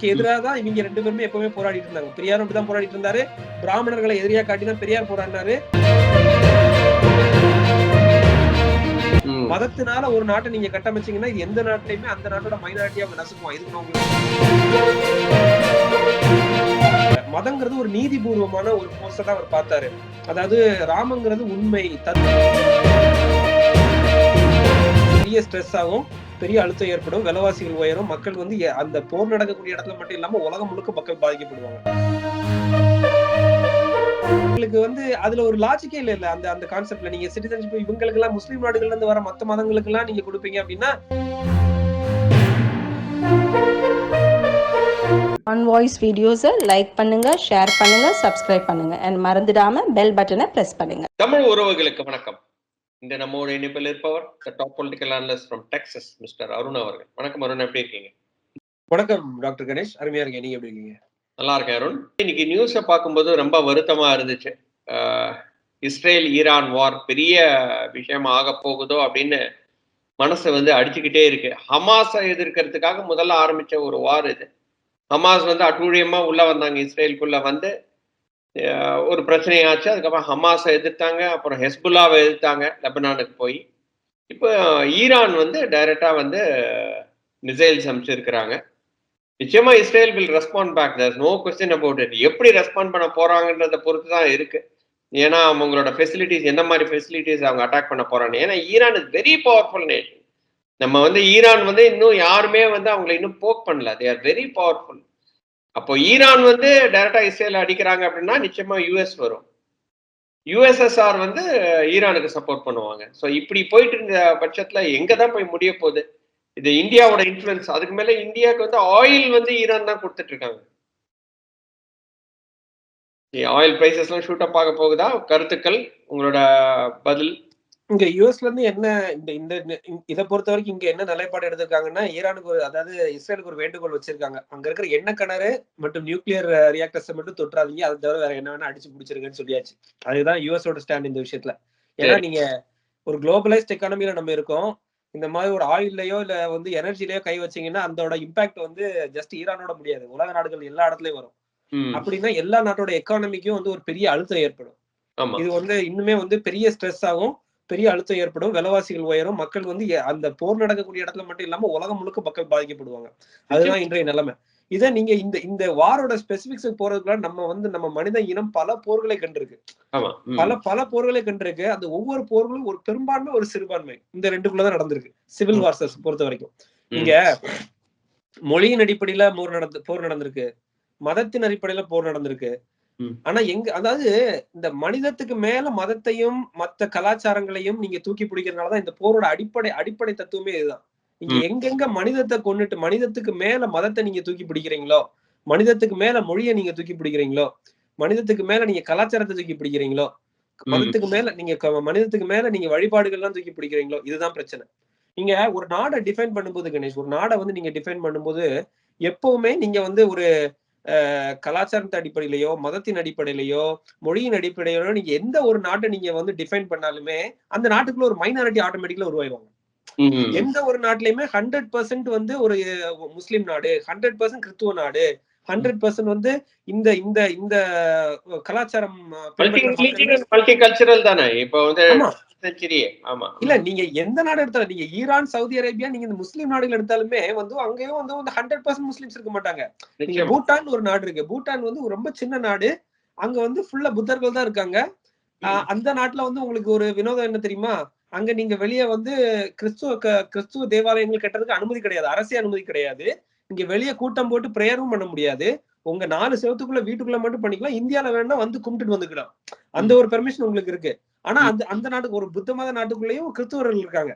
அதுக்கு எதிராக தான் இவங்க ரெண்டு பேருமே எப்பவுமே போராடிட்டு இருந்தாங்க. பெரியாரும் அப்படிதான் போராடிட்டு இருந்தாரு. பிராமணர்களை எதிரியா காட்டி தான் பெரியார் போராடினாரு. மதத்தினால ஒரு நாட்டை நீங்க கட்டமைச்சீங்கன்னா இது எந்த நாட்டிலையுமே அந்த நாட்டோட மைனாரிட்டியா அவங்க நசுக்குவோம் இதுக்கு நான் உங்களுக்கு மதங்கிறது ஒரு நீதிபூர்வமான ஒரு போர்ஸை தான் அவர் பார்த்தாரு. அதாவது ராமங்கிறது உண்மை தத்- பெரிய ஸ்ட்ரெஸ் ஆகும் பெரிய அழுத்தம் ஏற்படும் விலைவாசிகள் உயரும் மக்கள் வந்து அந்த போர் நடக்கக்கூடிய இடத்துல மட்டும் இல்லாம உலகம் முழுக்க மக்கள் பாதிக்கப்படுவாங்க. உங்களுக்கு வந்து அதுல ஒரு லாஜிக்கே இல்ல இல்ல. அந்த அந்த கான்செப்ட்ல நீங்க சிட்டிசன்ஷிப் இவங்களுக்கு எல்லாம் முஸ்லீம் நாடுகள்ல இருந்து வர மத்த மதங்களுக்கு எல்லாம் நீங்க கொடுப்பீங்க அப்படின்னா ஆன் வாய்ஸ் வீடியோஸை லைக் பண்ணுங்க ஷேர் பண்ணுங்க சப்ஸ்கிரைப் பண்ணுங்க. அண்ட் மறந்துடாம பெல் பட்டனை பிரஸ் பண்ணுங்க. தமிழ் உறவுகளுக்கு வணக்கம். இந்த நம்மோட இணைப்பில் இருப்பவர் top political analyst from Texas mister Arun அவர்கள். வணக்கம் அருண் எப்படி இருக்கீங்க? வணக்கம் டாக்டர் கணேஷ். அருமையா இருக்கேன். நீங்க எப்படி இருக்கீங்க? நல்லா இருக்கேன் அருண். இன்னைக்கு நியூஸை பார்க்கும்போது ரொம்ப வருத்தமா இருந்துச்சு. இஸ்ரேல் ஈரான் வார் பெரிய விஷயமா ஆக போகுதோ அப்படின்னு மனசு வந்து அடிச்சுக்கிட்டே இருக்கு. ஹமாஸை எதிர்க்கிறதுக்காக முதல்ல ஆரம்பிச்ச ஒரு வார் இது. ஹமாஸ் வந்து அட்டூழியமா உள்ள வந்தாங்க. இஸ்ரேலுக்குள்ள வந்து ஒரு பிரச்சனையாச்சு. அதுக்கப்புறம் ஹமாஸை எதிர்த்தாங்க. அப்புறம் ஹெஸ்புல்லாவை எதிர்த்தாங்க லெபனானுக்கு போய். இப்போ ஈரான் வந்து டைரக்டாக வந்து மிசைல்ஸ் அமைச்சிருக்கிறாங்க நிச்சயமா Israel will respond back there no question about it எப்படி ரெஸ்பாண்ட் பண்ண போறாங்கன்றத பொறுத்து தான் இருக்கு. ஏன்னா அவங்களோட ஃபெசிலிட்டிஸ் எந்த மாதிரி ஃபெசிலிட்டிஸ் அவங்க அட்டாக் பண்ண போறாங்க. ஏன்னா Iran is very powerful nation நம்ம வந்து ஈரான் வந்து இன்னும் யாருமே வந்து அவங்களை இன்னும் போக் பண்ணல. தே ஆர் வெரி பவர்ஃபுல் அப்போ ஈரான் வந்து டைரக்டா இஸ்ரேல் அடிக்கிறாங்க அப்படின்னா நிச்சயமா யூஎஸ் வரும். யுஎஸ்எஸ்ஆர் வந்து ஈரானுக்கு சப்போர்ட் பண்ணுவாங்க. ஸோ இப்படி போயிட்டு இருந்த பட்சத்துல எங்க தான் போய் முடிய போகுது? இது இந்தியாவோட இன்ஃபுளுன்ஸ் அதுக்கு மேல இந்தியாவுக்கு வந்து ஆயில் வந்து ஈரான் தான் கொடுத்துட்டு இருக்காங்க. ஆயில் பிரைசஸ்லாம் ஷூட் அப் ஆக போகுதா? கருத்துக்கள் உங்களோட பதில்? இங்க யூஎஸ்ல இருந்து என்ன இந்த இந்த இதை பொறுத்த வரைக்கும் இங்க என்ன நிலைப்பாடு எடுத்திருக்காங்கன்னா ஈரானுக்கு ஒரு அதாவது இஸ்ரேலுக்கு ஒரு வேண்டுகோள் வச்சிருக்காங்க. அங்க இருக்கிற எண்ணெய் கிணறு மற்றும் நியூக்ளியர் ரியாக்டர்ஸை மட்டும் தொற்றாதீங்க அதை தவிர வேற என்ன வேணா அடிச்சு பிடிச்சிருங்கன்னு சொல்லியாச்சு. அதுதான் யூஎஸோட ஸ்டாண்ட் இந்த விஷயத்துல. ஏன்னா. நீங்க ஒரு குளோபலைஸ்ட் எக்கானமில நம்ம இருக்கோம். இந்த மாதிரி ஒரு ஆயில்லயோ இல்ல வந்து எனர்ஜிலயோ கை வச்சீங்கன்னா அதோட இம்பாக்ட் வந்து ஜஸ்ட் ஈரானோட முடியாது. உலக நாடுகள் எல்லா இடத்துலயும் வரும். அப்படின்னா எல்லா நாட்டோட எக்கானமிக்கும் வந்து ஒரு பெரிய அழுத்தம் ஏற்படும். இது வந்து இன்னுமே வந்து பெரிய ஸ்ட்ரெஸ் ஆகும். பெரிய அழுத்தம் ஏற்படும் விலைவாசிகள் உயரும் மக்கள் வந்து அந்த போர் நடக்கக்கூடிய இடத்துல மட்டும் இல்லாம உலகம் முழுக்க மக்கள் பாதிக்கப்படுவாங்க. அதுதான் இன்றைய நிலைமை. இதை நீங்க இந்த இந்த வாரோட ஸ்பெசிபிக்ஸ் போறதுக்குள்ள நம்ம வந்து நம்ம மனித இனம் பல போர்களை கண்டிருக்கு. பல பல போர்களை கண்டிருக்கு. அந்த ஒவ்வொரு போர்களும் ஒரு பெரும்பான்மை ஒரு சிறுபான்மை. இந்த ரெண்டுக்குள்ளதான் நடந்திருக்கு. சிவில். வார்சஸ் பொறுத்த வரைக்கும். ம். நீங்க மொழியின் அடிப்படையில போர் நடந்து போர் நடந்திருக்கு. மதத்தின் அடிப்படையில போர் நடந்திருக்கு. ஆனா எங்க அதாவது இந்த மனிதத்துக்கு மேல மதத்தையும் மத்த கலாச்சாரங்களையும் நீங்க தூக்கி பிடிக்கிறதுனாலதான் இந்த போரோட அடிப்படை அடிப்படை தத்துவமே இதுதான் நீங்க. எங்கெங்க மனிதத்தை கொண்டுட்டு மனிதத்துக்கு மேல மதத்தை நீங்க தூக்கி பிடிக்கிறீங்களோ மனிதத்துக்கு மேல மொழியை நீங்க தூக்கி பிடிக்கிறீங்களோ மனிதத்துக்கு மேல நீங்க கலாச்சாரத்தை தூக்கி பிடிக்கிறீங்களோ. மதத்துக்கு மேல நீங்க மனிதத்துக்கு மேல நீங்க வழிபாடுகள்லாம் தூக்கி பிடிக்கிறீங்களோ இதுதான் பிரச்சனை நீங்க ஒரு நாடை டிஃபைன் பண்ணும்போது கணேஷ் ஒரு நாடை வந்து நீங்க டிஃபைன் பண்ணும்போது எப்பவுமே நீங்க வந்து ஒரு கலாச்சாரத்தின் அடிப்படையிலயோ மதத்தின் அடிப்படையிலயோ மொழியின் அடிப்படையிலோ நீங்க எந்த ஒரு நாட்டை நீங்க வந்து டிஃபைன் பண்ணாலுமே அந்த நாட்டுக்குள்ள ஒரு மைனாரிட்டி ஆட்டோமேட்டிக்கலா ம். எந்த ஒரு நாட்டிலயுமே ஹண்ட்ரட் பர்சன்ட் வந்து ஒரு முஸ்லிம் நாடு ஹண்ட்ரட் பர்சன்ட் கிறிஸ்துவ நாடு ஹண்ட்ரட் பர்சன்ட் வந்து இந்த இந்த இந்த கலாச்சாரம் மல்டி கல்ச்சரல் தானே? இப்போ வந்து இல்ல நீங்க எந்த நாடு எடுத்தாலும் நீங்க ஈரான் சவுதி அரேபியா நீங்க இந்த முஸ்லீம் நாடுகள் எடுத்தாலுமே வந்து அங்கேயும் வந்து ஹண்ட்ரட் பர்சன்ட் முஸ்லிம்ஸ் இருக்க மாட்டாங்க. நீங்க பூட்டான் ஒரு நாடு இருக்கு. பூட்டான் வந்து ரொம்ப சின்ன நாடு. அங்க வந்து ஃபுல்லா புத்தர்கள் தான் இருக்காங்க. அந்த நாட்டுல வந்து உங்களுக்கு ஒரு வினோதம் என்ன தெரியுமா? அங்க நீங்க வெளியே வந்து கிறிஸ்துவ கிறிஸ்துவ தேவாலயங்கள் கட்டுறதுக்கு அனுமதி கிடையாது. அரசியல் அனுமதி கிடையாது. இங்க வெளியே கூட்டம் போட்டு பிரேயரும் பண்ண முடியாது. உங்க நாலு செவத்துக்குள்ள வீட்டுக்குள்ள மட்டும் பண்ணிக்கலாம். இந்தியால வேணா வந்து கும்பிட்டுட்டு வந்துக்கலாம். அந்த ஒரு பெர்மிஷன் உங்களுக்கு இருக்கு. ஆனா அந்த அந்த நாட்டுக்கு ஒரு புத்த மத நாட்டுக்குள்ளேயும் கிறிஸ்துவர்கள் இருக்காங்க.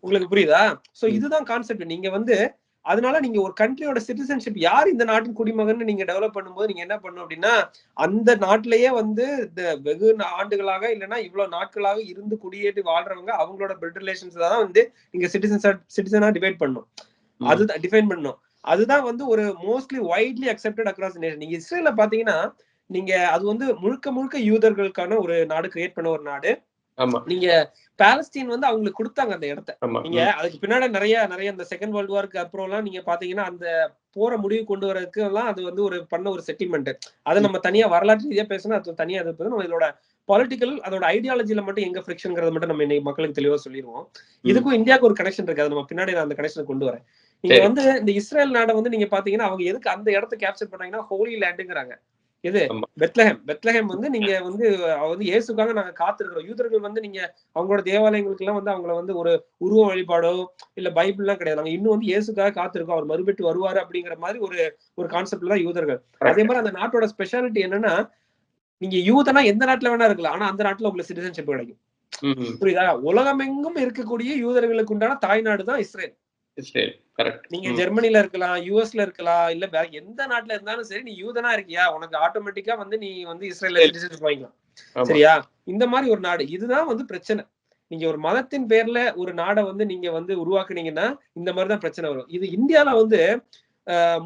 உங்களுக்கு புரியுதா? சோ. இதுதான் கான்செப்ட் நீங்க வந்து அதனால நீங்க ஒரு கண்ட்ரியோட சிட்டிசன்ஷிப் யார் இந்த நாட்டின் குடிமகன் நீங்க டெவலப் பண்ணும்போது நீங்க என்ன பண்ணணும் அப்படின்னா அந்த நாட்டிலேயே வந்து இந்த வெகு ஆண்டுகளாக இல்லைன்னா இவ்வளவு நாட்களாக இருந்து குடியேறி வாழ்றவங்க அவங்களோட பிளட் ரிலேஷன்ஸ் தான் வந்து நீங்க சிட்டிசன்ஸ் சிட்டிசனா டிவைட் பண்ணணும். ம். அதுதான் டிஃபைன் பண்ணணும். அதுதான் வந்து ஒரு mostly widely accepted across nation நீங்க இஸ்ரேல பாத்தீங்கன்னா நீங்க அது வந்து முழுக்க முழுக்க யூதர்களுக்கான ஒரு நாடு கிரியேட் பண்ண ஒரு நாடு. ஆமா. நீங்க பாலஸ்தீன் வந்து அவங்களுக்கு கொடுத்தாங்க அந்த இடத்த. நீங்க அதுக்கு பின்னாடி நிறைய நிறைய இந்த செகண்ட் வேர்ல்டு வார்க்கு அப்புறம் எல்லாம் நீங்க பாத்தீங்கன்னா அந்த போற முடிவு கொண்டு வரதுக்கு எல்லாம் அது வந்து ஒரு பண்ண ஒரு செட்டில்மெண்ட் அதை நம்ம தனியா வரலாற்று ரீதியா பேசணும் அது தனியா அது. நம்ம இதோட பொலிட்டிக்கல் அதோட ஐடியாலஜில மட்டும் எங்க ஃபிரிக்ஷன்ங்கிறத மட்டும் நம்ம இன்னைக்கு மக்களுக்கு தெளிவா சொல்லிடுவோம் இதுக்கும் இந்தியாவுக்கு ஒரு கனெக்ஷன் இருக்கு. அது நம்ம பின்னாடி நான் அந்த கனெக்ஷன் கொண்டு வரேன். நீங்க. வந்து இந்த இஸ்ரேல் நாடை வந்து நீங்க பாத்தீங்கன்னா அவங்க எதுக்கு அந்த இடத்த கேப்சர் பண்ணாங்கன்னா ஹோலி லேண்டுங்கிறாங்க ஆமா. பெத்லஹேம். பெத்லஹேம் வந்து நீங்க வந்து வந்து இயேசுக்காக நாங்க காத்திருக்கிறோம். யூதர்கள் வந்து நீங்க அவங்களோட தேவாலயங்களுக்கு எல்லாம் வந்து அவங்கள வந்து ஒரு உருவ வழிபாடோ இல்ல பைபிள் எல்லாம் கிடையாது. நாங்க இன்னும் வந்து இயேசுக்காக காத்திருக்கோம். அவர் மறுபெட்டு வருவாரு அப்படிங்கிற மாதிரி ஒரு ஒரு கான்செப்ட்ல தான் யூதர்கள். அதே மாதிரி அந்த நாட்டோட ஸ்பெஷாலிட்டி என்னன்னா நீங்க யூதனா எந்த நாட்டுல வேணா இருக்கலாம். ஆனா அந்த நாட்டுல உங்களுக்கு சிட்டிசன்ஷிப் கிடைக்கும். புரியுதா? உலகமெங்கும் இருக்கக்கூடிய யூதர்களுக்கு உண்டான தாய்நாடு தான் இஸ்ரேல். இஸ்ரேல். நீங்க ஜெர்மனில இருக்கலாம் யூஎஸ்ல இருக்கலாம் இல்ல வேற எந்த நாட்டுல இருந்தாலும் சரி நீ யூதனா இருக்கியா? உனக்கு ஆட்டோமேட்டிக்கா வந்து நீ வந்து இஸ்ரேல்ல சிட்டிசன்ஷிப் வாங்கிக்கலாம். சரியா? இந்த மாதிரி ஒரு நாடு. இதுதான் வந்து பிரச்சனை. நீங்க ஒரு மதத்தின் பேர்ல ஒரு நாடை வந்து நீங்க வந்து உருவாக்குனீங்கன்னா இந்த மாதிரிதான் பிரச்சனை வரும். இது இந்தியால வந்து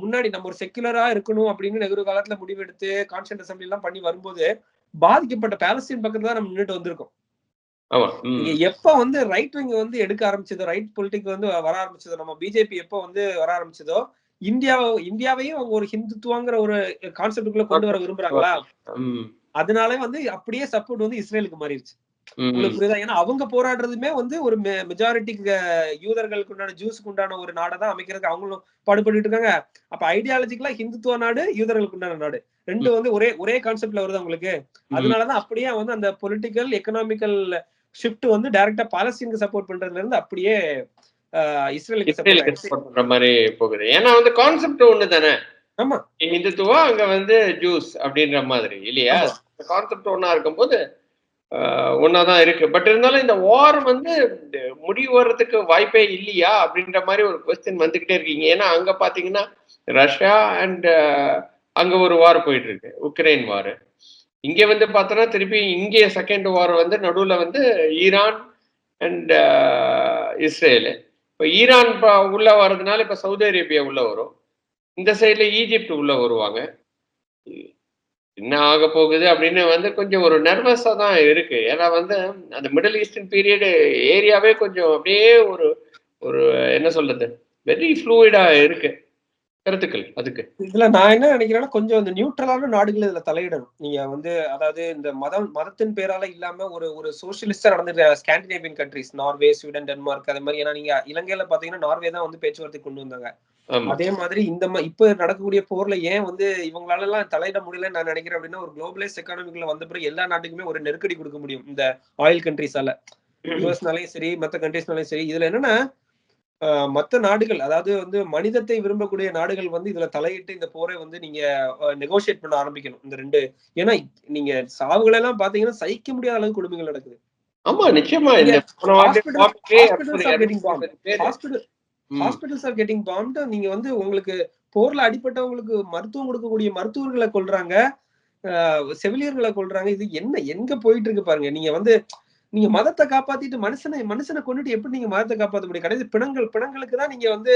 முன்னாடி நம்ம ஒரு செக்குலரா இருக்கணும் அப்படின்னு நெஹ்ரு காலத்துல முடிவெடுத்து கான்ஸ்டன்ட் அசம்பிளி எல்லாம் பண்ணி வரும்போது பாதிக்கப்பட்ட பாலஸ்தீன் பக்கத்துல தான் நம்ம நின்றுட்டு வந்திருக்கோம் எப்ப வந்து ரைட் விங் வந்து எடுக்க ஆரம்பிச்சதோ ரைட் பொலிட்டிக் வந்து வர ஆரம்பிச்சதோ நம்ம பிஜேபி எப்ப வந்து வர ஆரம்பிச்சதோ இந்தியாவை இந்தியாவையும் அவங்க ஒரு ஹிந்துத்துவங்கிற ஒரு கான்செப்டுக்குள்ள கொண்டு வர விரும்புறாங்களா. அதனால வந்து அப்படியே சப்போர்ட் வந்து இஸ்ரேலுக்கு மாறிடுச்சு. உங்களுக்கு புரியுதா? ஏன்னா அவங்க போராடுறதுமே வந்து ஒரு மெஜாரிட்டி யூதர்களுக்கு உண்டான ஜூஸுக்கு உண்டான ஒரு நாடை தான் அமைக்கிறதுக்கு அவங்களும் பாடுபட்டு இருக்காங்க. அப்ப ஐடியாலஜிக்கலா ஹிந்துத்துவ நாடு யூதர்களுக்கு உண்டான நாடு. ரெண்டு வந்து ஒரே ஒரே கான்செப்ட்ல வருது உங்களுக்கு அதனாலதான் அப்படியே வந்து அந்த பொலிட்டிக்கல் எக்கனாமிக்கல் ஷிஃப்ட் வந்து டைரக்டா பாலஸ்தீனுக்கு சப்போர்ட் பண்றதுல இருந்து அப்படியே இஸ்ரேலுக்கு சப்போர்ட் பண்ற மாதிரி போகுது. ஏன்னா வந்து கான்செப்ட் ஒண்ணு தானே? ஆமா. இந்துத்துவா அங்க வந்து ஜூஸ் அப்படின்ற மாதிரி இல்லையா. கான்செப்ட் ஒண்ணா இருக்கும்போது ஆஹ், தான் இருக்கு. பட் இருந்தாலும் இந்த வார் வந்து முடிவு வர்றதுக்கு வாய்ப்பே இல்லையா? அப்படின்ற மாதிரி ஒரு கொஸ்டின் வந்துகிட்டே இருக்கீங்க. ஏன்னா அங்க பாத்தீங்கன்னா ரஷ்யா அண்ட் அங்க ஒரு வார் போயிட்டு இருக்கு உக்ரைன் வார் இங்க வந்து பார்த்தோன்னா திருப்பி இங்கே செகண்ட் வார் வந்து நடுவுல வந்து ஈரான் அண்ட் இஸ்ரேலு இப்போ ஈரான் இப்போ உள்ள வர்றதுனால இப்ப சவுதி அரேபியா உள்ள வரும். இந்த சைடில் ஈஜிப்ட் உள்ள வருவாங்க. என்ன ஆக போகுது அப்படின்னு வந்து கொஞ்சம் ஒரு நர்வஸா தான் இருக்கு. ஏன்னா வந்து அந்த மிடில் ஈஸ்டர்ன் பீரியடு ஏரியாவே கொஞ்சம் அப்படியே ஒரு ஒரு என்ன சொல்றது? வெரி ஃப்ளூயிடா இருக்கு. கருத்துக்கள் அதுக்கு. இதுல நான் என்ன நினைக்கிறேன்னா கொஞ்சம் இந்த நியூட்ரலான நாடுகள் இதுல தலையிடணும். நீங்க வந்து அதாவது இந்த மதம் மதத்தின் பேரால இல்லாம ஒரு ஒரு சோசியலிஸ்டா நடந்திருக்க Scandinavian countries Norway Sweden Denmark அதே மாதிரி. ஏன்னா நீங்க இலங்கையில பாத்தீங்கன்னா நார்வே தான் வந்து பேச்சுவார்த்தை கொண்டு வந்தாங்க. அதே மாதிரி இந்த இப்ப நடக்கக்கூடிய போர்ல ஏன் வந்து இவங்களால எல்லாம் தலையிட முடியலன்னு நான் நினைக்கிறேன் அப்படின்னா ஒரு குளோபலைஸ் எக்கானமிக்குள்ள வந்த பிறகு எல்லா நாட்டுக்குமே ஒரு நெருக்கடி கொடுக்க முடியும் இந்த ஆயில் கண்ட்ரிஸால யூஎஸ்னாலையும் சரி மத்த கண்ட்ரிஸ்னாலையும் சரி. இதுல என்னன்னா மத்த நாடுகள் அதாவது வந்து மனிதத்தை விரும்பக்கூடிய நாடுகள் வந்து இதுல தலையிட்டு இந்த போரை வந்து நீங்க நெகோசியேட் பண்ண ஆரம்பிக்கணும் இந்த ரெண்டு. ஏன்னா நீங்க சாவுகள் எல்லாம் பாத்தீங்கன்னா சகிக்க முடியாத அளவுக்கு கொடுமைகள் நடக்குது. ஆமா நிச்சயமா. ஹாஸ்பிட்டல்ஸ் ஆர் கெட்டிங் பாம்டு நீங்க வந்து உங்களுக்கு போர்ல அடிப்பட்டவங்களுக்கு மருத்துவம் கொடுக்கக்கூடிய மருத்துவர்களை கொல்றாங்க. ஆஹ் செவிலியர்களை கொல்றாங்க. இது என்ன எங்க போயிட்டு இருக்கு பாருங்க. நீங்க வந்து நீங்க மதத்தை காப்பாத்திட்டு மனுஷனை மனுஷனை கொண்டுட்டு எப்படி நீங்க மதத்தை காப்பாத்த முடியும்? கடைசி பிணங்கள் பிணங்களுக்கு தான் நீங்க வந்து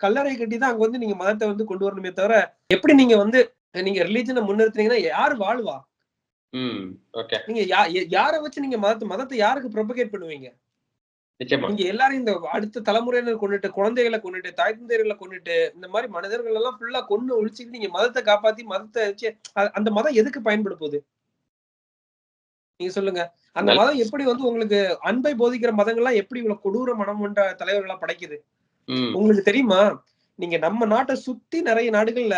கல்லறை கட்டி தான் அங்க வந்து நீங்க மதத்தை வந்து கொண்டு வரணுமே தவிர எப்படி நீங்க வந்து நீங்க ரிலீஜனை முன்னிறுத்துனீங்கன்னா யாரு வாழ்வா? நீங்க யாரை வச்சு நீங்க மதத்தை மதத்தை யாருக்கு ப்ரொபகேட் பண்ணுவீங்க? நீங்க எல்லாரும் இந்த அடுத்த தலைமுறையினர் கொண்டுட்டு குழந்தைகளை கொண்டுட்டு தாய் தந்தையர்களை கொண்டுட்டு இந்த மாதிரி மனிதர்கள் எல்லாம் ஃபுல்லா கொண்டு ஒழிச்சுட்டு நீங்க மதத்தை காப்பாத்தி மதத்தை வச்சு அந்த மதம் எதுக்கு பயன்பட போகுது? நீங்க சொல்லுங்க. அந்த மதம் எப்படி வந்து உங்களுக்கு அன்பை போதிக்கிற மதங்கள்லாம் எப்படி இவ்வளவு கொடூர மனம் கொண்ட தலைவர்களா படைக்குது? உங்களுக்கு தெரியுமா? நீங்க நம்ம நாட்டை சுத்தி நிறைய நாடுகள்ல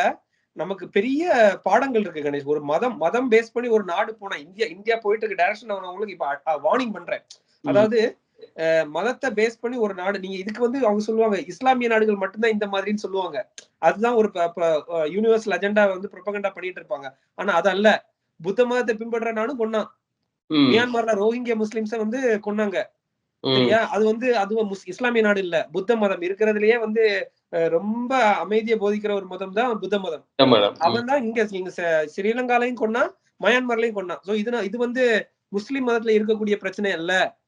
நமக்கு பெரிய பாடங்கள் இருக்கு கணேஷ். ஒரு மதம் மதம் பேஸ் பண்ணி ஒரு நாடு போனா இந்தியா இந்தியா போயிட்டு இருக்க டைரக்ஷன் நான் உங்களுக்கு இப்ப வார்னிங் பண்றேன். அதாவது மதத்தை பேஸ் பண்ணி ஒரு நாடு நீங்க இதுக்கு வந்து அவங்க சொல்லுவாங்க இஸ்லாமிய நாடுகள் மட்டும்தான் இந்த மாதிரின்னு சொல்லுவாங்க. அதுதான் ஒரு யூனிவர்சல் அஜெண்டா வந்து ப்ரொபகண்டா பண்ணிட்டு இருப்பாங்க. ஆனா அது அல்ல. புத்த மதத்தை பின்பற்ற நாடும் கொன்னான் மியான்மர்ல ரோஹிங்கியா முஸ்லிம்ஸ வந்து கொன்னாங்க. சரியா? அது வந்து அதுவும் முஸ்- இஸ்லாமிய நாடு இல்ல. புத்த மதம் இருக்கிறதுலயே வந்து ரொம்ப அமைதியை போதிக்கிற ஒரு மதம். தான் புத்த மதம். அவன் தான் இங்க இங்க ஸ்ரீலங்காலையும் கொன்னா மயான்மர்லயும் கொன்னான். சோ இது இது வந்து முஸ்லிம் மதத்துல இருக்கக்கூடிய பிரச்சனை அல்ல. ம்,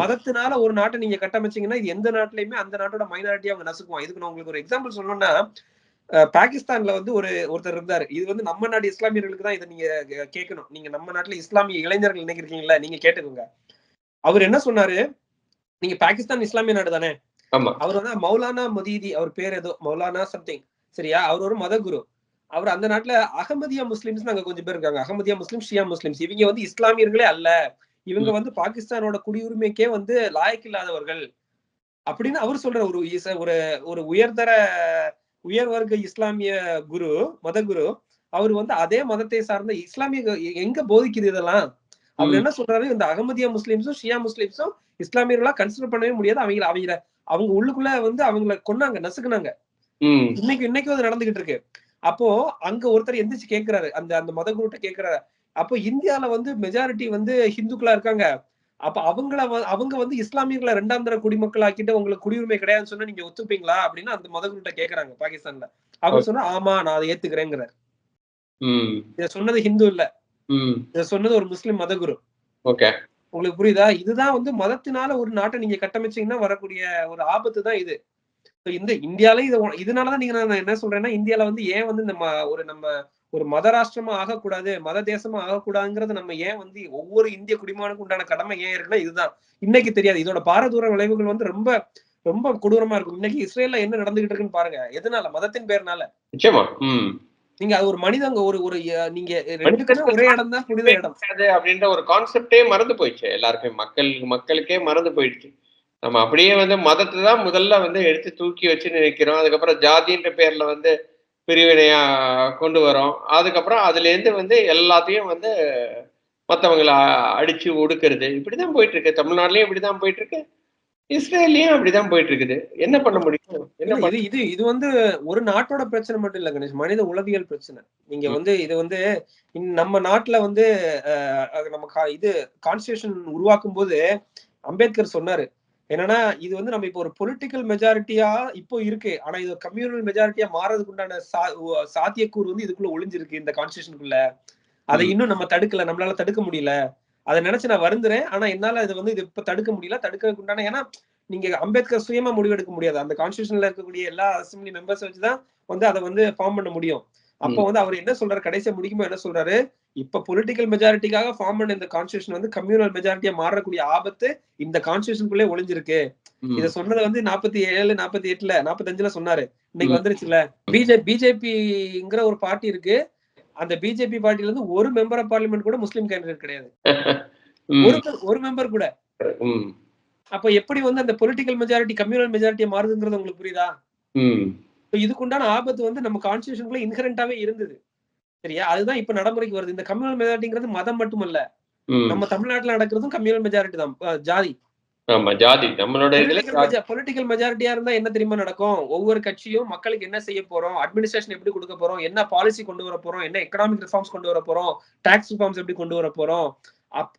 மதத்தினால ஒரு நாட்டை நீங்க கட்டமைச்சீங்கன்னா இது எந்த நாட்டிலயுமே அந்த நாட்டோட மைனாரிட்டி அவங்க நசுக்குவான் இதுக்கு நான் உங்களுக்கு ஒரு எக்ஸாம்பிள் சொல்லணும்னா பாகிஸ்தான்ல வந்து ஒரு ஒருத்தர் இருந்தாரு. இது வந்து நம்ம நாடு இஸ்லாமியர்களுக்கு தான் இதை நீங்க கேட்கணும். நீங்க நம்ம நாட்டுல இஸ்லாமிய இளைஞர்கள் நினைக்கிறீங்களா? நீங்க கேட்டுக்கோங்க. அவர் என்ன சொன்னாரு? நீங்க பாகிஸ்தான் இஸ்லாமிய நாடு தானே? ஆமா. அவர் வந்து மௌலானா மொதீதி அவர் பேர் ஏதோ மௌலானா சம்திங் சரியா? அவர் ஒரு மத குரு. அவர் அந்த நாட்டுல அகமதியா முஸ்லிம்ஸ் அங்க கொஞ்சம் பேர் இருக்காங்க. Ahmadiyya Muslim Shia Muslims. இவங்க வந்து இஸ்லாமியர்களே அல்ல. இவங்க வந்து பாகிஸ்தானோட குடியுரிமைக்கே வந்து லாயக்கில்லாதவர்கள் அப்படின்னு அவர் சொல்ற ஒரு ஒரு ஒரு உயர்தர உயர் வர்க்க இஸ்லாமிய குரு மத குரு அவர் வந்து அதே மதத்தை சார்ந்த இஸ்லாமிய எங்க போதிக்குது இதெல்லாம்? அவர். என்ன சொல்றாரு? இந்த அகமதியா முஸ்லிம்ஸும் ஷியா முஸ்லிம்ஸும் இஸ்லாமியர்களா கன்சிடர் பண்ணவே முடியாது. அவங்கள அவங்கள அவங்க உள்ளுக்குள்ள வந்து அவங்கள கொன்னாங்க நசுக்குனாங்க. இன்னைக்கு இன்னைக்கும் அது நடந்துகிட்டு இருக்கு. அப்போ அங்க ஒருத்தர் எந்திரிச்சு கேக்குறாரு. அந்த அந்த மத குருட்ட கேக்குறாரு. அப்போ இந்தியால வந்து மெஜாரிட்டி வந்து ஹிந்துக்களா இருக்காங்க. அப்ப அவங்கள அவங்க வந்து இஸ்லாமியர்களை ரெண்டாம் தர குடிமக்கள் ஆக்கிட்டு உங்களுக்கு குடியுரிமை கிடையாதுன்னு சொன்னா நீங்க ஒத்துப்பீங்களா? அப்படின்னு அந்த மத குருட்ட கேக்குறாங்க பாகிஸ்தான்ல. அவர் சொன்னா ஆமா நான் அதை ஏத்துக்கிறேங்கிறார். இத சொன்னது ஹிந்து இல்ல. இத சொன்னது ஒரு முஸ்லிம் மத குரு. ஓகே. உங்களுக்கு புரியுதா? இதுதான் வந்து மதத்தினால ஒரு நாட்டை நீங்க கட்டமைச்சீங்கன்னா வரக்கூடிய ஒரு ஆபத்து தான் இது. இந்த இந்தியால இது இதனாலதான் நீங்க நான் என்ன சொல்றேன்னா இந்தியால வந்து ஏன் வந்து இந்த ம- ஒரு நம்ம ஒரு மத ராஷ்டிரமா ஆகக்கூடாது மத தேசமா ஆகக்கூடாதுங்கிறது நம்ம ஏன் வந்து ஒவ்வொரு இந்திய குடிமகனுக்கும் உண்டான கடமை ஏன் இருக்குன்னா இதுதான். இன்னைக்கு தெரியாது. இதோட பாரதூர விளைவுகள் வந்து ரொம்ப ரொம்ப கொடூரமா இருக்கும். இன்னைக்கு இஸ்ரேல்ல என்ன நடந்துகிட்டு இருக்குன்னு பாருங்க. எதனால? மதத்தின் பேர்னால. நிச்சயமா. நீங்க அது ஒரு மனிதங்க ஒரு ஒரு நீங்க ரெண்டுக்குமே ஒரே இடம் தான் புனித இடம். அப்படின்ற ஒரு கான்செப்டே மறந்து போயிடுச்சு. எல்லாருக்கும் மக்கள் மக்களுக்கே மறந்து போயிடுச்சு. நம்ம அப்படியே வந்து மதத்தை தான் முதல்ல வந்து எடுத்து தூக்கி வச்சு நினைக்கிறோம் அதுக்கப்புறம் ஜாதின்ற பேர்ல வந்து பிரிவினையா கொண்டு வரோம். அதுக்கப்புறம் அதுல இருந்து வந்து எல்லாத்தையும் வந்து மத்தவங்கள அடிச்சு ஒடுக்குறது. இப்படிதான் போயிட்டு இருக்கு தமிழ்நாட்டுலயும் இப்படிதான் போயிட்டு இருக்கு இஸ்ரேல்லயும் அப்படிதான் போயிட்டு இருக்குது என்ன பண்ண முடியும்? என்ன இது இது வந்து ஒரு நாட்டோட பிரச்சனை மட்டும் இல்ல கணேஷ். மனித உளவியல் பிரச்சனை. நீங்க. வந்து இது வந்து நம்ம நாட்டுல வந்து நம்ம கா- இது கான்ஸ்டியூஷன் உருவாக்கும் போது அம்பேத்கர் சொன்னாரு. என்னன்னா இது வந்து நம்ம இப்போ ஒரு பொலிட்டிக்கல் மெஜாரிட்டியா இப்போ இருக்கு. ஆனா இது கம்யூனல் மெஜாரிட்டியா மாறதுக்கு உண்டான சாத்தியக்கூறு வந்து இதுக்குள்ள ஒளிஞ்சிருக்கு இந்த கான்ஸ்டியூஷனுக்குள்ள அதை. இன்னும் நம்ம தடுக்கல நம்மளால தடுக்க முடியல. அதை நினைச்சு நான் வருந்துறேன். ஆனா என்னால இது வந்து இது இப்ப தடுக்க முடியல. தடுக்கிறதுக்கு உண்டான ஏன்னா நீங்க அம்பேத்கர் சுயமா முடிவெடுக்க முடியாது. அந்த கான்ஸ்டியூஷன்ல இருக்கக்கூடிய எல்லா அசம்பிளி மெம்பர்ஸ் வச்சுதான் வந்து அதை வந்து ஃபார்ம் பண்ண முடியும். அப்போ வந்து அவர் என்ன சொல்றாரு கடைசியா முடிக்கும்போது என்ன சொல்றாரு இப்ப பொலிட்டிக்கல் மெஜாரிட்டிக்காக ஃபார்ம் பண்ண இந்த கான்ஸ்டியூஷன் வந்து கம்யூனல் மெஜாரிட்டியா மாறக்கூடிய ஆபத்து இந்த கான்ஸ்டியூஷனுக்குள்ளே ஒளிஞ்சிருக்கு. இத சொன்னது வந்து நாற்பத்தி ஏழு நாற்பத்தி எட்டுல நாற்பத்தஞ்சுல சொன்னாரு இன்னைக்கு. வந்துருச்சுல பிஜேபி பிஜேபிங்கிற ஒரு பார்ட்டி இருக்கு அந்த பிஜேபி பார்ட்டில இருந்து ஒரு மெம்பர் ஆஃப் பார்லிமெண்ட் கூட முஸ்லீம் கேண்டிடேட் கிடையாது. ஒரு ஒரு மெம்பர் கூட. அப்ப எப்படி வந்து அந்த பொலிட்டிக்கல் மெஜாரிட்டி கம்யூனல் மெஜாரிட்டியா மாறுதுங்கிறது உங்களுக்கு புரியுதா. இப்ப இதுக்குண்டான ஆபத்து வந்து நம்ம கான்ஸ்டியூஷனுக்குள்ள இன்ஹரண்டாவே இருந்தது. சரியா? அதுதான் இப்ப நடைமுறைக்கு வருது. இந்த கம்யூனல் மெஜாரிட்டிங்கிறது மதம் மட்டுமல்ல. நம்ம தமிழ்நாட்டுல நடக்கிறதும் கம்யூனல் மெஜாரிட்டி தான். ஜாதி. பொலிட்டிக்கல் மெஜாரிட்டியா இருந்தா என்ன தெரியுமா நடக்கும்? ஒவ்வொரு கட்சியும் மக்களுக்கு என்ன செய்ய போறோம்? அட்மினிஸ்ட்ரேஷன் எப்படி கொடுக்க போறோம்? என்ன பாலிசி கொண்டு வர போறோம்? என்ன எக்கனாமிக் ரிஃபார்ம்ஸ் கொண்டு வர போறோம்? டாக்ஸ் ரிஃபார்ம்ஸ் எப்படி கொண்டு வர போறோம்?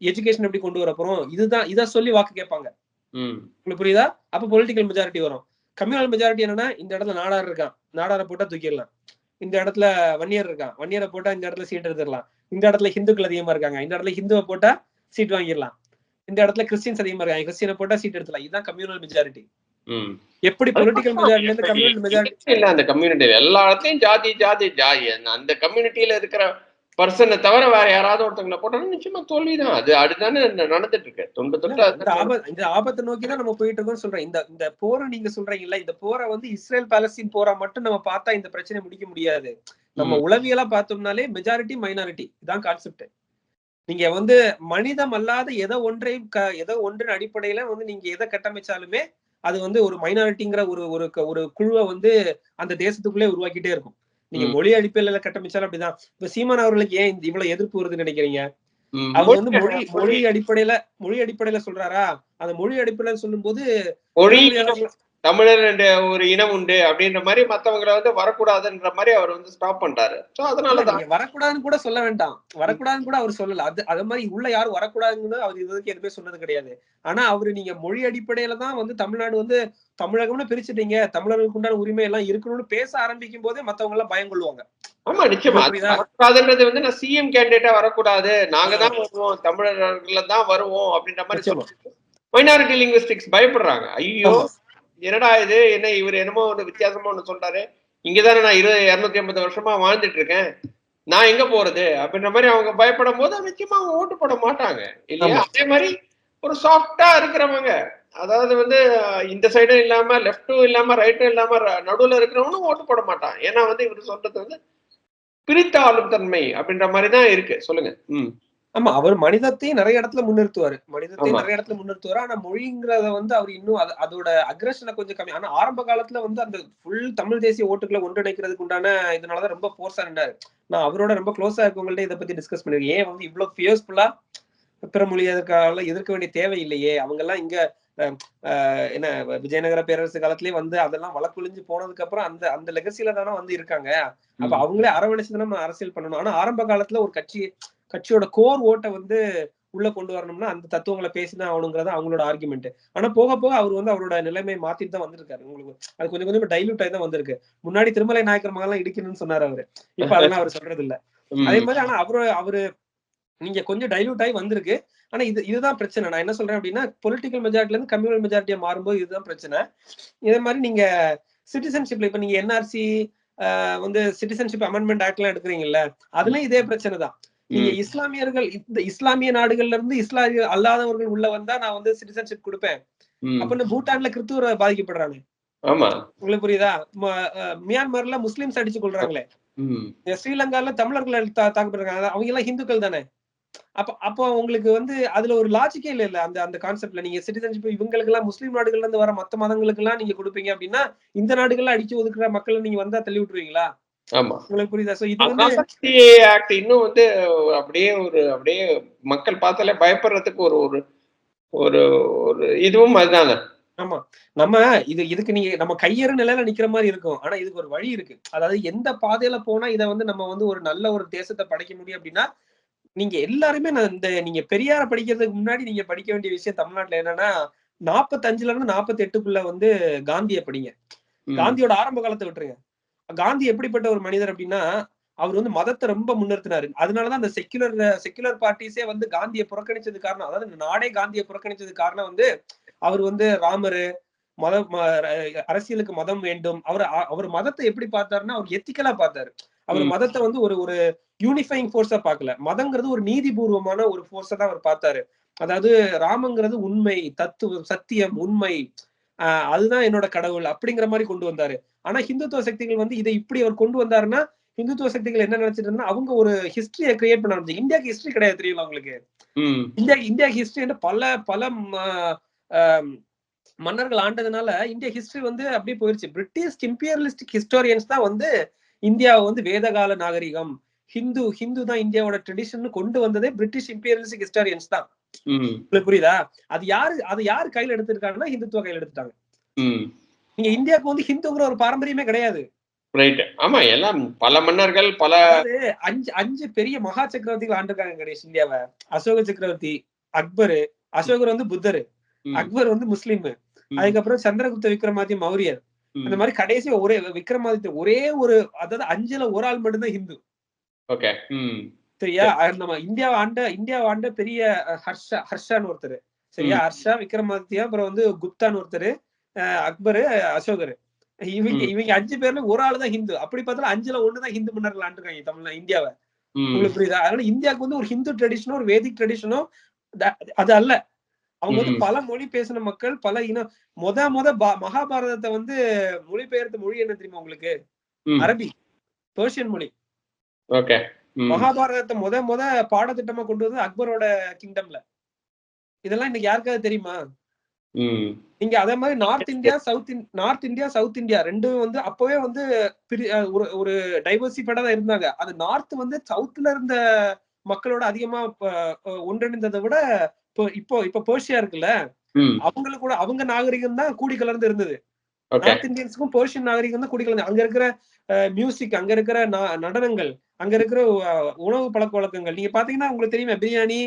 எஜுகேஷன் எப்படி கொண்டு வர போறோம்? இதுதான் இத சொல்லி வாக்கு கேட்பாங்க. உங்களுக்கு புரியுதா? அப்ப பொலிட்டிக்கல் மெஜாரிட்டி வரும். கம்யூனல் மெஜாரிட்டி என்னன்னா இந்த இடத்துல நாடார் இருக்கான். நாடாரை போட்டா தூக்கிடலாம். இந்த இடத்துல வன்னியர் இருக்கான். வன்னியரை போட்டா இந்த இடத்துல சீட் எடுத்துடலாம். இந்த இடத்துல ஹிந்துக்கள் அதிகமா இருக்காங்க. இந்த இடத்துல ஹிந்துவை போட்டா சீட் வாங்கிடலாம். இந்த இடத்துல கிறிஸ்டின்ஸ் அதிகமா இருக்காங்க. கிறிஸ்டியனை போட்டா சீட் எடுத்துலாம் இதுதான் கம்யூனல் மெஜாரிட்டி. எப்படி பொலிட்டிக்கல் மெஜாரிட்டி கம்யூனல் மெஜாரிட்டி இல்ல அந்த கம்யூனிட்டியில எல்லா இடத்துலயும் ஜாதி ஜாதி ஜாதி. அந்த- அந்த கம்யூனிட்டியில இருக்கிற பர்சனை தவிர வேற யாராவது ஒருத்தவங்களை போட்டோம்னா நிச்சயமா தோல்விதான். அது அதுதானே நடந்துட்டு இருக்கு தொண்டு தொட்டு இந்த ஆபத்து நோக்கி தான் நம்ம போயிட்டு இருக்கோம்னு சொல்றேன். இந்த இந்த போரை நீங்க சொல்றீங்கல்ல இந்த போரை வந்து இஸ்ரேல் பாலஸ்தீன் போரா மட்டும் நம்ம பார்த்தா இந்த பிரச்சனை முடிக்க முடியாது. நம்ம. உளவியலா பார்த்தோம்னாலே மெஜாரிட்டி மைனாரிட்டி இதான் கான்செப்ட் நீங்க வந்து மனிதம் அல்லாத எதை ஒன்றை எதோ ஒன்றின் அடிப்படையில வந்து நீங்க எதை கட்டமைச்சாலுமே அது வந்து ஒரு மைனாரிட்டிங்கிற ஒரு ஒரு குழுவை வந்து அந்த தேசத்துக்குள்ளே உருவாக்கிட்டே இருக்கும். நீங்க. மொழி அடிப்படையில கட்டமைச்சாலும் அப்படிதான் இப்ப சீமான் அவர்களுக்கு ஏன் இந்த இவ்வளவு எதிர்ப்பு வருதுன்னு நினைக்கிறீங்க. அவர் வந்து மொழி மொழி அடிப்படையில மொழி அடிப்படையில சொல்றாரா அந்த மொழி அடிப்படையில சொல்லும்போது மொழி சிறுமொழியாளர்கள் தமிழர் என்ற ஒரு இனம் உண்டு அப்படின்ற மாதிரி மத்தவங்களை வந்து வரக்கூடாதுன்ற மாதிரி அவர் வந்து ஸ்டாப் பண்றாரு சோ அதனாலதான். நீங்க வரக்கூடாதுன்னு கூட சொல்ல வேண்டாம். வரக்கூடாதுன்னு கூட அவர் சொல்லல. அது அது மாதிரி உள்ள யாரும் வரக்கூடாதுன்னு அவர் இது வரைக்கும் எதுவுமே சொன்னது கிடையாது. ஆனா அவரு நீங்க மொழி அடிப்படையில தான் வந்து தமிழ்நாடு வந்து தமிழகம்னு பிரிச்சுட்டீங்க. தமிழர்களுக்கு உண்டான உரிமை எல்லாம் இருக்கணும்னு பேச ஆரம்பிக்கும் போதே மத்தவங்க எல்லாம் பயம் கொள்ளுவாங்க ஆமா நிச்சயமா? வரக்கூடாதுன்றது வந்து நான் சிஎம் கேண்டிடேட்டா வரக்கூடாது. நாங்க தான் வருவோம். தமிழர்கள தான் வருவோம் அப்படின்ற மாதிரி. மைனாரிட்டி லிங்குவிஸ்டிக்ஸ் பயப்படுறாங்க. ஐயோ. என்னடா இது? என்ன இவர் என்னமோ ஒண்ணு வித்தியாசமா ஒண்ணு சொல்றாரு. இங்கதானே நான் இருபது இருநூத்தி ஐம்பது வருஷமா வாழ்ந்துட்டு இருக்கேன். நான் எங்க போறது? அப்படின்ற மாதிரி அவங்க பயப்படும் போது நிச்சயமா அவங்க ஓட்டு போட மாட்டாங்க. இல்லையா. அதே மாதிரி ஒரு சாஃப்டா இருக்கிறவங்க அதாவது வந்து இந்த சைடும் இல்லாம லெஃப்ட்டும் இல்லாம ரைட்டும் இல்லாம நடுவுல இருக்கிறவனும் ஓட்டு போட மாட்டான். ஏன்னா வந்து இவர் சொல்றது வந்து பிரித்த ஆளும் தன்மை அப்படின்ற மாதிரி தான் இருக்கு. சொல்லுங்க. ம். ஆமா அவர் மனிதத்தையும் நிறைய இடத்துல முன்னிறுத்துவாரு. மனிதத்தையும். நிறைய இடத்துல முன்னிறுத்துவாரு. ஆனா மொழிங்கிறத வந்து அவர் இன்னும் அது- அதோட அக்ரஷனை கொஞ்சம் கம்மி. ஆனா ஆரம்ப காலத்துல வந்து அந்த ஃபுல் தமிழ் தேசிய ஓட்டுகளை ஒன்றிணைக்கிறதுக்கு உண்டான இதனாலதான் ரொம்ப ஃபோர்ஸா இருந்தாரு நான் அவரோட ரொம்ப க்ளோஸா இருக்கவங்கள்ட்ட இதை பத்தி டிஸ்கஸ் பண்ணிருக்கேன். ஏன் வந்து இவ்வளவு ஃபியர்ஸ்ஃபுல்லா பிற மொழி எதிர்க்கால எதிர்க்க வேண்டிய தேவை இல்லையே. அவங்க எல்லாம் இங்க என்ன விஜயநகர பேரரசு காலத்திலேயே வந்து அதெல்லாம் வழக்குழிஞ்சு போனதுக்கு அப்புறம் அந்த அந்த லெகசில தானே வந்து இருக்காங்க. அப்ப அவங்களே அரவணைச்சு நம்ம அரசியல் பண்ணணும். ஆனா ஆரம்ப காலத்துல ஒரு கட்சி கட்சியோட கோர் ஓட்டை வந்து உள்ள கொண்டு வரணும்னா அந்த தத்துவங்களை பேசிதான் ஆகணுங்கிறது அவங்களோட ஆர்குமெண்ட் ஆனா போக போக அவர் வந்து அவரோட நிலைமை மாத்திட்டு தான் வந்திருக்காரு. உங்களுக்கு அது கொஞ்சம் கொஞ்சம் டைல்யூட் ஆகி தான் வந்திருக்கு. முன்னாடி திருமலை நாயக்கர் மகன்லாம் இடிக்கணும்னு சொன்னாரு அவரு. இப்ப அதெல்லாம் அவர் சொல்றது இல்ல. அதே மாதிரி ஆனா அவரு அவரு நீங்க கொஞ்சம் டைல்யூட் ஆகி வந்திருக்கு. ஆனா இது இதுதான் பிரச்சனை. நான் என்ன சொல்றேன் அப்படின்னா பொலிட்டிக்கல் மெஜாரிட்டில இருந்து கம்யூனல் மெஜாரிட்டியா மாறும்போது இதுதான் பிரச்சனை. இதே மாதிரி நீங்க சிட்டிசன்ஷிப்ல இப்ப நீங்க என்ஆர்சி வந்து சிட்டிசன்ஷிப் அமெண்ட்மெண்ட் ஆக்ட் எல்லாம் எடுக்கிறீங்கல்ல அதுலயும் இதே பிரச்சனை தான் நீங்க. இஸ்லாமியர்கள் இந்த இஸ்லாமிய நாடுகள்ல இருந்து இஸ்லாமிய அல்லாதவர்கள் உள்ள வந்தா நான் வந்து சிட்டிசன்ஷிப் கொடுப்பேன். அப்படின்னு பூட்டான்ல கிறிஸ்துவ பாதிக்கப்படுறாங்க உங்களுக்கு புரியுதா? மியான்மர்ல முஸ்லிம்ஸ் அடிச்சு கொள்றாங்களே ஸ்ரீலங்கால தமிழர்கள் தாக்கப்படுறாங்க. அவங்க எல்லாம் ஹிந்துக்கள் தானே. அப்ப அப்போ உங்களுக்கு வந்து அதுல ஒரு லாஜிக்கே இல்ல இல்ல அந்த அந்த கான்செப்ட்ல நீங்க சிட்டிசன்ஷிப் இவங்களுக்கு எல்லாம் முஸ்லீம் நாடுகள்ல இருந்து வர மத்த மதங்களுக்கு எல்லாம் நீங்க கொடுப்பீங்க அப்படின்னா இந்த நாடுகள்ல அடிச்சு ஒதுக்குற மக்களை நீங்க வந்தா தள்ளி விட்டுருவீங்களா? ஆமா. உங்களுக்கு புரியுதா? சோ இது வந்து ஆக்ட் இன்னும் வந்து அப்படியே ஒரு அப்படியே மக்கள் பார்த்தாலே பயப்படுறதுக்கு ஒரு ஒரு ஒரு ஒரு இதுவும் அதுதானே ஆமா. நம்ம இது இதுக்கு நீங்க நம்ம கையறு நிலையில நிக்கிற மாதிரி இருக்கும். ஆனா இதுக்கு ஒரு வழி இருக்கு. அதாவது எந்த பாதையில போனா இதை வந்து நம்ம வந்து ஒரு நல்ல ஒரு தேசத்தை படைக்க முடியும் அப்படின்னா நீங்க எல்லாருமே இந்த நீங்க பெரியார படிக்கிறதுக்கு முன்னாடி நீங்க படிக்க வேண்டிய விஷயம் தமிழ்நாட்டுல என்னன்னா நாற்பத்தஞ்சுல இருந்து நாற்பத்தி எட்டுக்குள்ள வந்து காந்திய படிங்க. காந்தியோட ஆரம்ப காலத்தை விட்டுருங்க. காந்தி எப்படிப்பட்ட ஒரு மனிதர் அப்படின்னா அவர் வந்து மதத்தை ரொம்ப முன்னிறுத்தினாரு. அதனாலதான் அந்த செக்குலர் செக்குலர் பார்ட்டிஸே வந்து காந்தியை புறக்கணிச்சது காரணம். அதாவது நாடே காந்தியை புறக்கணிச்சது காரணம் வந்து அவர் வந்து ராமரு மத ம- அரசியலுக்கு மதம் வேண்டும். அவர் அவர் மதத்தை எப்படி பார்த்தாருன்னா அவர் எத்திக்கலா பார்த்தாரு. அவர். மதத்தை வந்து ஒரு ஒரு யூனிஃபைங் ஃபோர்ஸா பார்க்கல. மதங்கிறது ஒரு நீதிபூர்வமான ஒரு ஃபோர்ஸா தான் அவர் பார்த்தாரு. அதாவது ராமங்கிறது உண்மை தத்துவம் சத்தியம் உண்மை அதுதான் என்னோட கடவுள் அப்படிங்கிற மாதிரி கொண்டு வந்தாரு ஆனா ஹிந்துத்துவ சக்திகள் வந்து இதை இப்படி அவர் கொண்டு வந்தாருன்னா ஹிந்துத்துவ சக்திகள் என்ன நினைச்சிட்டு இருந்தா அவங்க ஒரு ஹிஸ்டரியை கிரியேட் பண்ண ஆரம்பிச்சு இந்தியாவுக்கு ஹிஸ்டரி கிடையாது தெரியுமா உங்களுக்கு ம். இந்தியா இந்தியா ஹிஸ்டரி பல பல மன்னர்கள் ஆண்டதுனால இந்தியா ஹிஸ்டரி வந்து அப்படியே போயிருச்சு பிரிட்டிஷ் இம்பீரியலிஸ்டிக் ஹிஸ்டோரியன்ஸ் தான் வந்து இந்தியாவை வந்து வேதகால நாகரிகம் ஹிந்து ஹிந்து தான் இந்தியாவோட ட்ரெடிஷன் கொண்டு வந்ததே பிரிட்டிஷ் இம்பீரியலிஸ்டிக் ஹிஸ்டோரியன்ஸ் தான். உங்களுக்கு புரியுதா? அது யாரு அது யாரு கையில எடுத்திருக்காங்கன்னா ஹிந்துத்துவ கையில எடுத்துட்டாங்க. நீங்க இந்தியாவுக்கு வந்து ஹிந்துங்கிற ஒரு பாரம்பரியமே கிடையாது. ரைட் ஆமா எல்லாம் பல மன்னர்கள் பல அஞ்சு அஞ்சு பெரிய மகா சக்கரவர்த்திகள் ஆண்டிருக்காங்க கணேஷ் இந்தியாவை. அசோக சக்கரவர்த்தி அக்பர் அசோகர் வந்து புத்தர். அக்பர் வந்து முஸ்லீம். அதுக்கப்புறம் சந்திரகுப்த விக்ரமாதித்ய மௌரியர். அந்த மாதிரி கடைசி ஒரே விக்ரமாதித்ய ஒரே ஒரு அதாவது அஞ்சுல ஒரு ஆள் மட்டும்தான் ஹிந்து. ஓகே சரியா? நம்ம இந்தியா ஆண்ட இந்தியா ஆண்ட பெரிய ஹர்ஷா ஹர்ஷான்னு ஒருத்தர். சரியா? ஹர்ஷா விக்ரமாதித்யா அப்புறம் வந்து குப்தான்னு ஒருத்தர் அக்பர் அசோகர். இவங்க. இவங்க அஞ்சு பேர்ல ஒரு ஆள் தான் ஹிந்து. அப்படி பார்த்தாலும் அஞ்சுல ஒண்ணுதான் ஹிந்து மன்னர்கள் ஆண்டுருக்காங்க தமிழ்ல இந்தியாவை. உங்களுக்கு புரியுதா? அதனால இந்தியாவுக்கு வந்து ஒரு ஹிந்து ட்ரெடிஷனோ ஒரு வேதிக் ட்ரெடிஷனோ அது அல்ல. அவங்க வந்து. பல மொழி பேசின மக்கள் பல இனம் முத முத மகாபாரதத்தை வந்து மொழிபெயர்த்த மொழி என்ன தெரியுமா உங்களுக்கு. அரபி பெர்ஷியன் மொழி. ஓகே. மகாபாரதத்தை முத முத பாடத்திட்டமா கொண்டு வந்து அக்பரோட கிங்டம்ல இதெல்லாம் இன்னைக்கு யாருக்காவது தெரியுமா? ம். நீங்க அதே மாதிரி north India south north India south India ரெண்டும் வந்து அப்பவே வந்து ஒரு ஒரு டைவர்சிஃபைடா தான் இருந்தாங்க. அது நார்த் வந்து சவுத்ல இருந்த மக்களோட அதிகமா ஒன்றிணைந்ததை விட இப்போ இப்போ இப்ப பேர்ஷியா இருக்குல்ல. அவங்களுக்கு கூட அவங்க நாகரிகம் தான் கூடி கலர்ந்து இருந்தது. நார்த் இந்தியன்ஸுக்கும் பெர்ஷியன் நாகரிகம் தான் கூடி கலந்து அங்க இருக்கிற மியூசிக் அங்க இருக்கிற நடனங்கள் அங்க இருக்கிற உணவு பழக்க வழக்கங்கள். நீங்க பாத்தீங்கன்னா உங்களுக்கு தெரியுமே பிரியாணி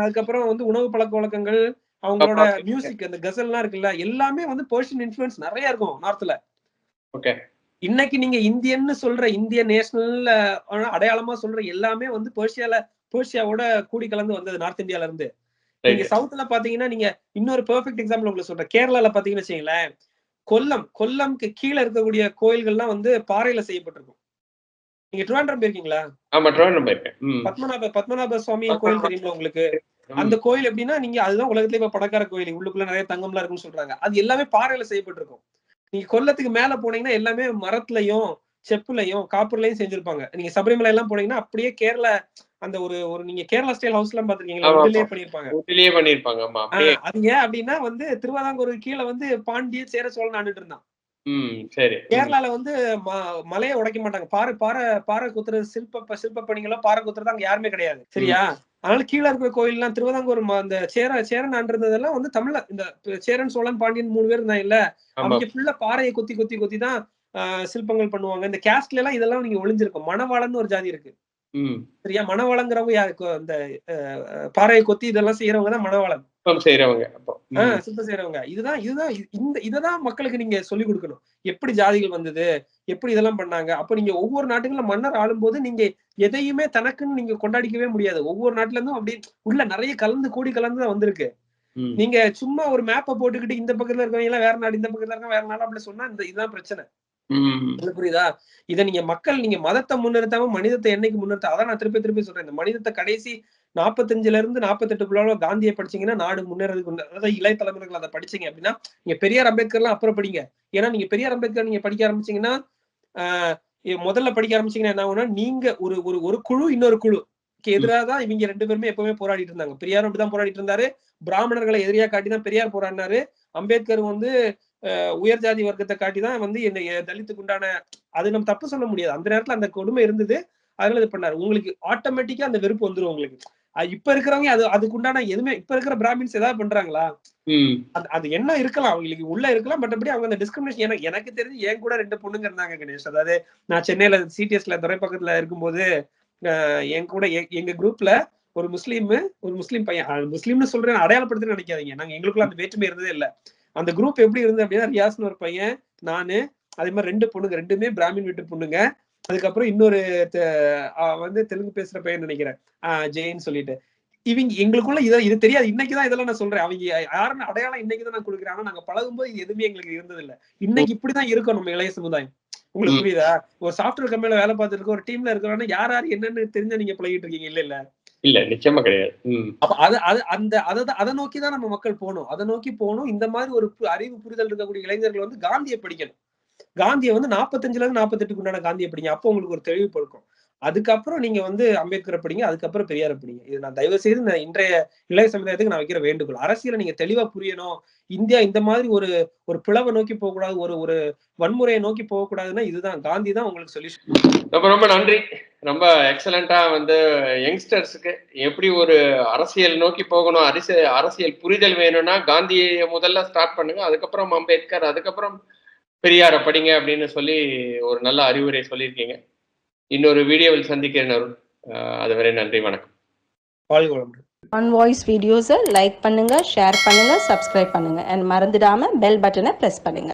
அதுக்கப்புறம் வந்து உணவு பழக்க வழக்கங்கள் அவங்களோட. மியூசிக் அந்த கசல்லாம் இருக்குல்ல எல்லாமே வந்து பெர்ஷியன் இன்ஃபுளுன்ஸ் நிறைய இருக்கும் நார்த்ல ஓகே இன்னைக்கு நீங்க இந்தியன்னு சொல்ற இந்திய நேஷனல் அடையாளமா சொல்ற எல்லாமே வந்து பெர்ஷியால பெர்ஷியாவோட கூடி கலந்து வந்தது நார்த் இந்தியால இருந்து. நீங்க சவுத்ல பாத்தீங்கன்னா நீங்க இன்னொரு பெர்ஃபெக்ட் எக்ஸாம்பிள் உங்களுக்கு சொல்றேன். கேரளால பாத்தீங்கன்னு வச்சுங்களேன் கொல்லம் கொல்லம்க்கு கீழே இருக்கக்கூடிய கோயில்கள்லாம் வந்து பாறையில செய்யப்பட்டிருக்கும். நீங்க ட்ரிவாண்ட்ரம் போயிருக்கீங்களா? ஆமா ட்ரோன் போயிருக்கேன். பத்மநாப பத்மநாப சுவாமி கோயில் தெரியுங்களா உங்களுக்கு? அந்த கோயில் எப்படின்னா நீங்க அதுதான் உலகத்திலே இப்ப பணக்கார கோயில். உள்ளுக்குள்ள நிறைய தங்கம்லாம் இருக்குன்னு சொல்றாங்க. அது எல்லாமே பாறையில செய்யப்பட்டிருக்கும். நீங்க கொல்லத்துக்கு மேல போனீங்கன்னா எல்லாமே மரத்துலயும் செப்புலையும் காப்பர்லயும் செஞ்சிருப்பாங்க. நீங்க சபரிமலை எல்லாம் போனீங்கன்னா அப்படியே கேரளா அந்த ஒரு ஒரு நீங்க கேரளா ஸ்டைல் ஹவுஸ் எல்லாம் பாத்திருக்கீங்களா உட்டிலேயே. பண்ணிருப்பாங்க பண்ணிருப்பாங்க ஆமா அப்படின்னா வந்து திருவாதாங்கூர் கீழே வந்து பாண்டிய சேர சோழன் ஆண்டுட்டு இருந்தான். சரி. கேரளால வந்து மலையை உடைக்க மாட்டாங்க. பாறை பாறை பாறை குத்துறது சிற்ப சிற்ப பணிகளோ பாறை குத்துறது அங்க யாருமே கிடையாது. சரியா? அதனால கீழே இருக்கிற கோயில்லாம் திருவிதாங்கூர் அந்த சேர சேரன் ஆண்டிருந்ததெல்லாம் வந்து தமிழ்ல இந்த சேரன் சோழன் பாண்டியன் மூணு பேர் இருந்தாங்க இல்ல அவங்க ஃபுல்லா பாறையை கொத்தி கொத்தி கொத்தி தான் சிற்பங்கள் பண்ணுவாங்க. இந்த கேஸ்ட்ல எல்லாம் இதெல்லாம் நீங்க ஒளிஞ்சிருக்கும். மணவாளன்னு ஒரு ஜாதி இருக்கு. சரியா? மணவாளங்கிறவங்க யாருக்கு அந்த பாறையை கொத்தி இதெல்லாம் செய்யறவங்க தான் மணவாளன். செய்யறவங்க சிற்பம் செய்யறவங்க இதுதான் இதுதான் இது- இந்த இததான் மக்களுக்கு நீங்க சொல்லி கொடுக்கணும். எப்படி ஜாதிகள் வந்தது? எப்படி இதெல்லாம் பண்ணாங்க? அப்ப நீங்க ஒவ்வொரு நாட்டுகள்ல மன்னர் ஆளும்போது நீங்க எதையுமே தனக்குன்னு நீங்க கொண்டாடிக்கவே முடியாது. ஒவ்வொரு நாட்டுல இருந்தும் அப்படி உள்ள நிறைய கலந்து கூடி கலந்து தான் வந்திருக்கு. நீங்க சும்மா ஒரு மேப்பை போட்டுக்கிட்டு இந்த பக்கத்துல இருக்கவங்க எல்லாம் வேற நாடு இந்த பக்கத்துல இருக்க வேற நாடு அப்படி சொன்னா இந்த இதுதான் பிரச்சனை. புரியுதா? இதை நீங்க மக்கள் நீங்க மதத்தை முன்னிறுத்தாம மனிதத்தை என்னைக்கு முன்னிறுத்த அதான் நான் திருப்பி திருப்பி சொல்றேன். இந்த மனிதத்தை கடைசி நாற்பத்தஞ்சுல இருந்து நாற்பத்தெட்டுக்குள்ள காந்தியை படிச்சீங்கன்னா நாடு முன்னேறதுக்கு அதாவது இளைய தலைமுறைகள் அதை படிச்சீங்க அப்படின்னா நீங்க பெரியார் அம்பேத்கர்லாம் அப்புறம் படிங்க. ஏன்னா நீங்க பெரியார் அம்பேத்கர் நீங்க படிக்க ஆரம்பிச்சீங்கன்னா ஆஹ் முதல்ல படிக்க ஆரம்பிச்சீங்கன்னா என்ன ஆகும்னா நீங்க ஒரு ஒரு ஒரு குழு இன்னொரு குழு. எதிராக தான் இவங்க ரெண்டு பேருமே எப்பவுமே போராடிட்டு இருந்தாங்க. பெரியார் அப்படிதான் போராடிட்டு இருந்தாரு. பிராமணர்களை எதிரியா காட்டி தான் பெரியார் போராடினாரு. அம்பேத்கர் வந்து உயர் ஜாதி வர்க்கத்தை காட்டி தான் வந்து இந்த எ- தலித்துக்கு உண்டான அது நம்ம தப்பு சொல்ல முடியாது. அந்த நேரத்துல அந்த கொடுமை இருந்தது அதனால இது பண்ணாரு. உங்களுக்கு ஆட்டோமேட்டிக்கா அந்த வெறுப்பு வந்துரும் உங்களுக்கு. இப்ப இருக்கிறவங்க அது அதுக்கு உண்டான எதுவுமே இப்ப இருக்கிற பிராமின்ஸ் ஏதாவது பண்றாங்களா? அது என்ன இருக்கலாம் அவங்களுக்கு உள்ள இருக்கலாம் மற்றபடி அவங்க அந்த டிஸ்கிரிமினேஷன் எனக்கு எனக்கு தெரிஞ்சு என் கூட ரெண்டு பொண்ணுங்க இருந்தாங்க கணேஷ். அதாவது நான் சென்னையில சிடிஎஸ்ல துறைப்பக்கத்துல இருக்கும்போது என் கூட எங்க குரூப்ல ஒரு முஸ்லீம் ஒரு முஸ்லீம் பையன். முஸ்லீம்னு சொல்றேன் அடையாளப்படுத்த நினைக்காதீங்க. நாங்க எங்களுக்குள்ள அந்த வேற்றுமை இருந்ததே இல்ல. அந்த குரூப் எப்படி இருந்தது அப்படின்னா ரியாஸ்னு ஒரு பையன் நானு அதே மாதிரி ரெண்டு பொண்ணுங்க ரெண்டுமே பிராமின் வீட்டு பொண்ணுங்க. அதுக்கப்புறம் இன்னொரு வந்து தெலுங்கு பேசுற பையன் நினைக்கிறேன். அஹ், ஜெயின் சொல்லிட்டு. இவங்க எங்களுக்குள்ள இதை இது தெரியாது. இன்னைக்குதான் இதெல்லாம் நான் சொல்றேன். அவங்க யாருன்னு அடையாளம் இன்னைக்குதான் நான் கொடுக்குறேன். ஆனா நாங்க பழகும்போது இது எதுவுமே எங்களுக்கு இருந்தது இல்ல இன்னைக்கு இப்படிதான் இருக்கும் நம்ம இளைய சமுதாயம். உங்களுக்கு. புரியுதா? ஒரு சாஃப்ட்வேர் கம்பெனில வேலை பார்த்துட்டு இருக்க ஒரு டீம்ல இருக்கிறவங்க யார் யார் என்னன்னு தெரிஞ்சா நீங்க பழகிட்டு இருக்கீங்க. இல்ல இல்ல. இல்ல நிச்சயமா கிடையாது. அப்ப அது அது அந்த அதை அதை நோக்கி தான் நம்ம மக்கள் போகணும். அதை நோக்கி போகணும். இந்த மாதிரி ஒரு பு- அறிவு புரிதல் இருக்கக்கூடிய இளைஞர்கள் வந்து காந்தியை படிக்கணும். காந்தியை வந்து நாற்பத்தஞ்சுல இருந்து நாற்பத்தெட்டுக்கு உண்டான காந்தியை படிங்க. அப்போ உங்களுக்கு ஒரு தெளிவு பிறக்கும் அதுக்கப்புறம் நீங்க வந்து அம்பேத்கரை படிங்க அதுக்கப்புறம் பெரியாரை படிங்க. இது நான் தயவு செய்து நான் இன்றைய இளைய சமுதாயத்துக்கு நான் வைக்கிற வேண்டுகோள். அரசியல நீங்க தெளிவா புரியணும். இந்தியா இந்த மாதிரி ஒரு ஒரு பிளவை நோக்கி போகக்கூடாது ஒரு ஒரு வன்முறையை நோக்கி போகக்கூடாதுன்னா இதுதான். காந்தி தான் உங்களுக்கு சொல்யூஷன் ரொம்ப ரொம்ப நன்றி. ரொம்ப எக்ஸலண்டா வந்து யங்ஸ்டர்ஸுக்கு எப்படி ஒரு அரசியல் நோக்கி போகணும் அரசியல் அரசியல் புரிதல் வேணும்னா காந்தியை முதல்ல ஸ்டார்ட் பண்ணுங்க அதுக்கப்புறம் அம்பேத்கர் அதுக்கப்புறம் பெரியாரை படிங்க அப்படின்னு சொல்லி ஒரு நல்ல அறிவுரை சொல்லியிருக்கீங்க. இன்னொரு வீடியோவில் சந்திக்கிறேன் அருண். அதுவரை நன்றி வணக்கம். வாழ்க வளமுடன் ஆன் வாய்ஸ் வீடியோஸை லைக் பண்ணுங்க ஷேர் பண்ணுங்க சப்ஸ்கிரைப் பண்ணுங்க. அண்ட் மறந்துடாம பெல் பட்டனை ப்ரெஸ் பண்ணுங்க.